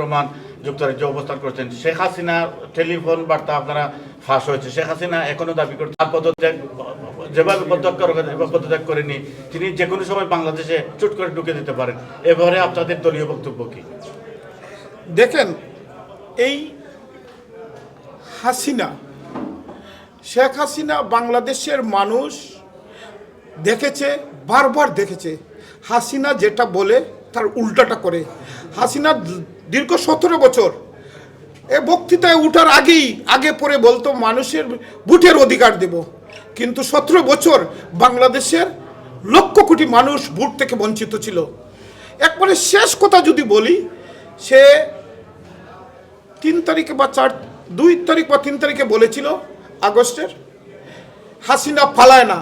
রহমান যুক্তরাজ্যে অবস্থান করছেন। শেখ হাসিনা টেলিফোন বার্তা আপনারা ফাঁস হয়েছে। শেখ হাসিনা এখনও দাবি করছেন তার পদত্যাগ, যেভাবে পদত্যাগ পদত্যাগ করেনি। তিনি যে কোনো সময় বাংলাদেশে চুট করে ঢুকে দিতে পারেন। এবারে আপনাদের দলীয় বক্তব্য কি? দেখেন, এই হাসিনা, শেখ হাসিনা বাংলাদেশের মানুষ দেখেছে, বারবার দেখেছে। হাসিনা যেটা বলে তার উল্টাটা করে। হাসিনা দীর্ঘ সতেরো বছর এ বক্তৃতায় উঠার আগেই, আগে পরে বলতো মানুষের ভোটের অধিকার দেব। কিন্তু সতেরো বছর বাংলাদেশের লক্ষ কোটি মানুষ ভোট থেকে বঞ্চিত ছিল। একবারে শেষ কথা যদি বলি, সে তিন তারিখে বা চার, দুই তারিখ বা তিন তারিখে বলেছিল আগস্টের, হাসিনা পালায় না।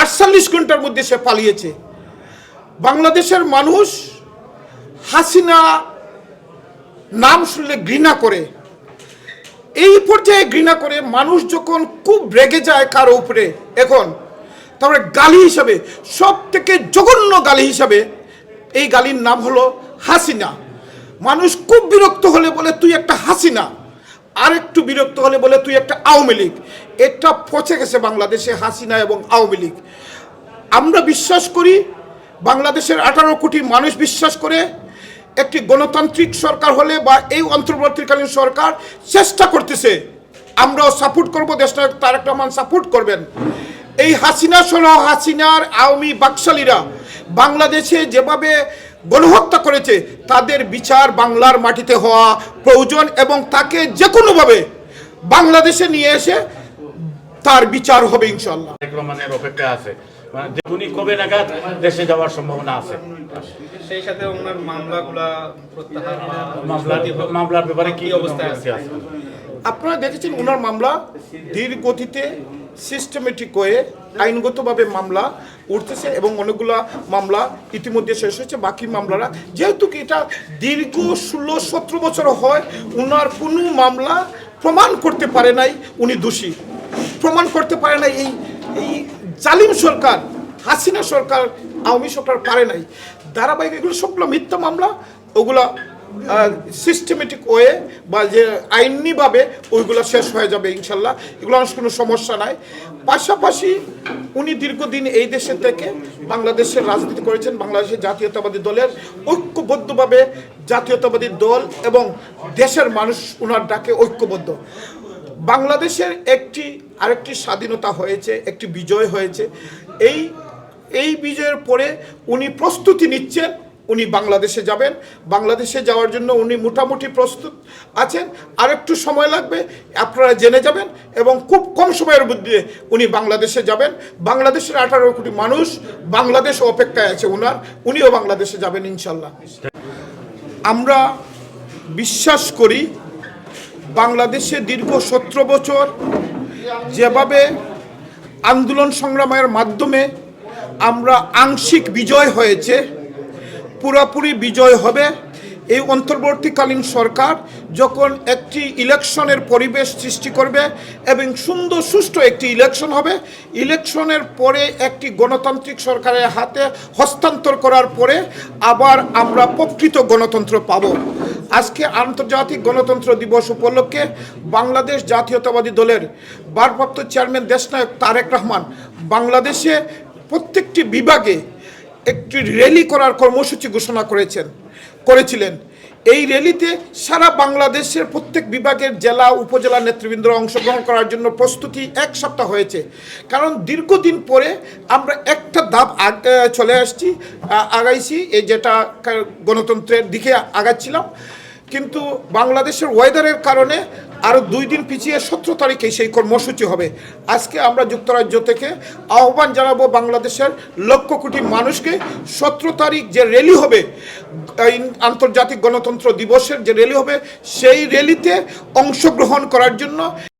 আটচল্লিশ ঘণ্টার মধ্যে সে পালিয়েছে। বাংলাদেশের মানুষ হাসিনা নাম শুনলে ঘৃণা করে। এই পর্যায়ে ঘৃণা করে মানুষ যখন খুব রেগে যায় কারও উপরে, এখন তারপরে গালি হিসাবে সব থেকে জঘন্য গালি হিসাবে এই গালির নাম হলো হাসিনা। মানুষ খুব বিরক্ত হলে বলে, তুই একটা হাসিনা। আর একটু বিরক্ত হলে বলে, তুই একটা আওয়ামী লীগ। এটা পচে গেছে বাংলাদেশে হাসিনা এবং আওয়ামী লীগ। আমরা বিশ্বাস করি বাংলাদেশের আঠারো কোটি মানুষ বিশ্বাস করে একটি গণতান্ত্রিক সরকার হলে বা এই অন্তর্বর্তীকালীন সরকার চেষ্টা করতেছে, আমরাও সাপোর্ট করব, দেশনায়ক তারেক রহমান সাপোর্ট করবেন। এই হাসিনা সহ হাসিনার আওয়ামী বাকশালীরা বাংলাদেশে যেভাবে গণহত্যা করেছে, তাদের বিচার বাংলার মাটিতে হওয়া প্রয়োজন এবং তাকে যে কোনোভাবে বাংলাদেশে নিয়ে এসে তার বিচার হবে ইনশাল্লাহ অপেক্ষা আছে। উনি কবে নাগাদ দেশে যাওয়ার সম্ভাবনা আছে? সেই সাথে ওনার মামলাগুলা প্রত্যাহার মামলার মামলার ব্যাপারে কি আছে? আছে? আপনারা দেখেছেন ওনার মামলা ধীর গতিতে সিস্টেমেটিক হয়ে আইনগতভাবে মামলা উঠতেছে এবং অনেকগুলা মামলা ইতিমধ্যে শেষ হয়েছে বাকি মামলারা যেহেতু কি এটা দীর্ঘ ষোলো সতেরো বছর হয় ওনার কোনো মামলা প্রমাণ করতে পারে নাই উনি দোষী। প্রমাণ করতে পারে নাই এই এই জালিম সরকার, হাসিনা সরকার, আওয়ামী সরকার পারে নাই। ধারাবাহিক এগুলো সবগুলো মিথ্যা মামলা, ওগুলো সিস্টেমেটিক ওয়ে বা যে আইনিভাবে ওইগুলো শেষ হয়ে যাবে ইনশাল্লাহ। এগুলো আমার কোনো সমস্যা নাই। পাশাপাশি উনি দীর্ঘদিন এই দেশে থেকে বাংলাদেশের রাজনীতি করেছেন, বাংলাদেশের জাতীয়তাবাদী দলের ঐক্যবদ্ধভাবে জাতীয়তাবাদী দল এবং দেশের মানুষ ওনার ডাকে ঐক্যবদ্ধ। বাংলাদেশের একটি, আরেকটি স্বাধীনতা হয়েছে, একটি বিজয় হয়েছে। এই এই বিজয়ের পরে উনি প্রস্তুতি নিচ্ছেন, উনি বাংলাদেশে যাবেন। বাংলাদেশে যাওয়ার জন্য উনি মোটামুটি প্রস্তুত আছেন। আর একটু সময় লাগবে, আপনারা জেনে যাবেন এবং খুব কম সময়ের মধ্যে উনি বাংলাদেশে যাবেন। বাংলাদেশের আঠারো কোটি মানুষ বাংলাদেশ অপেক্ষায় আছে ওনার, উনিও বাংলাদেশে যাবেন ইনশাল্লাহ। আমরা বিশ্বাস করি বাংলাদেশে দীর্ঘ সতেরো বছর যেভাবে আন্দোলন সংগ্রামের মাধ্যমে আমরা আংশিক বিজয় হয়েছে, পুরোপুরি বিজয় হবে। এই অন্তর্বর্তীকালীন সরকার যখন একটি ইলেকশনের পরিবেশ সৃষ্টি করবে এবং সুন্দর সুষ্ঠু একটি ইলেকশন হবে, ইলেকশনের পরে একটি গণতান্ত্রিক সরকারের হাতে হস্তান্তর করার পরে আবার আমরা প্রকৃত গণতন্ত্র পাব। আজকে আন্তর্জাতিক গণতন্ত্র দিবস উপলক্ষে বাংলাদেশ জাতীয়তাবাদী দলের ভারপ্রাপ্ত চেয়ারম্যান দেশনায়ক তারেক রহমান বাংলাদেশে প্রত্যেকটি বিভাগে একটি র্যালি করার কর্মসূচি ঘোষণা করেছেন, করেছিলেন। এই র্যালিতে সারা বাংলাদেশের প্রত্যেক বিভাগের জেলা, উপজেলা নেতৃবৃন্দ অংশগ্রহণ করার জন্য প্রস্তুতি এক সপ্তাহ হয়েছে। কারণ দীর্ঘদিন পরে আমরা একটা ধাপ চলে আসছি আগাইছি, এই যেটা গণতন্ত্রের দিকে আগাচ্ছিলাম। কিন্তু বাংলাদেশের ওয়েদারের কারণে আরও দুই দিন পিছিয়ে সতেরো তারিখে সেই কর্মসূচি হবে। আজকে আমরা যুক্তরাজ্য থেকে আহ্বান জানাব বাংলাদেশের লক্ষ কোটি মানুষকে সতেরো তারিখ যে র্যালি হবে আন্তর্জাতিক গণতন্ত্র দিবসের যে র্যালি হবে, সেই র্যালিতে অংশগ্রহণ করার জন্য